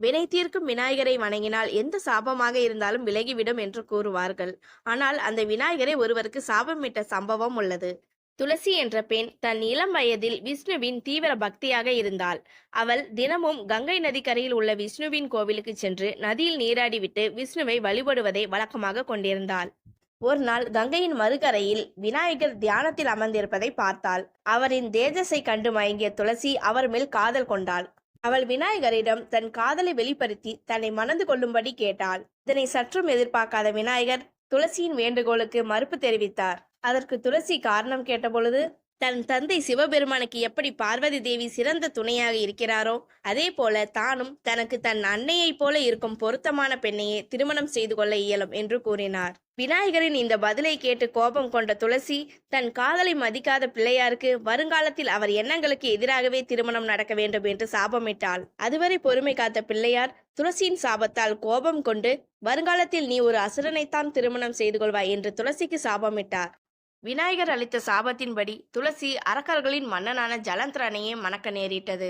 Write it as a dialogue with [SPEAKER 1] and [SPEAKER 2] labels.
[SPEAKER 1] வினை தீர்க்கும் விநாயகரை வணங்கினால் எந்த சாபமாக இருந்தாலும் விலகிவிடும் என்று கூறுவார்கள். ஆனால் அந்த விநாயகரை ஒருவருக்கு சாபமிட்ட சம்பவம் உள்ளது. துளசி என்ற பெண் தன் இளம் வயதில் விஷ்ணுவின் தீவிர பக்தியாக இருந்தாள். அவள் தினமும் கங்கை நதிக்கரையில் உள்ள விஷ்ணுவின் கோவிலுக்கு சென்று நதியில் நீராடிவிட்டு விஷ்ணுவை வழிபடுவதை வழக்கமாக கொண்டிருந்தாள். ஒரு நாள் கங்கையின் மறுகரையில் விநாயகர் தியானத்தில் அமர்ந்திருப்பதை பார்த்தாள். அவரின் தேஜஸை கண்டு மயங்கிய துளசி அவர் மேல் காதல் கொண்டாள். அவள் விநாயகரிடம் தன் காதலை வெளிப்படுத்தி தன்னை மணந்து கொள்ளும்படி கேட்டாள். இதனை சற்றும் எதிர்பார்க்காத விநாயகர் துளசியின் வேண்டுகோளுக்கு மறுப்பு தெரிவித்தார். அதற்கு துளசி காரணம் கேட்டபொழுது தன் தந்தை சிவபெருமானுக்கு எப்படி பார்வதி தேவி சிறந்த துணையாக இருக்கிறாரோ அதே போல தானும் தனக்கு தன் அன்னையைப் போல இருக்கும் பொருத்தமான பெண்ணையே திருமணம் செய்து கொள்ள இயலும் என்று கூறினார். விநாயகரின் இந்த பதிலை கேட்டு கோபம் கொண்ட துளசி தன் காதலை மதிக்காத பிள்ளையாருக்கு வருங்காலத்தில் அவர் எண்ணங்களுக்கு எதிராகவே திருமணம் நடக்க வேண்டும் என்று சாபமிட்டாள். அதுவரை பொறுமை காத்த பிள்ளையார் துளசியின் சாபத்தால் கோபம் கொண்டு வருங்காலத்தில் நீ ஒரு அசுரனைத்தான் திருமணம் செய்து கொள்வாய் என்று துளசிக்கு சாபமிட்டார். விநாயகர் அளித்த சாபத்தின்படி துளசி அரக்கர்களின் மன்னனான ஜலந்திரனையே மணக்க நேரிட்டது.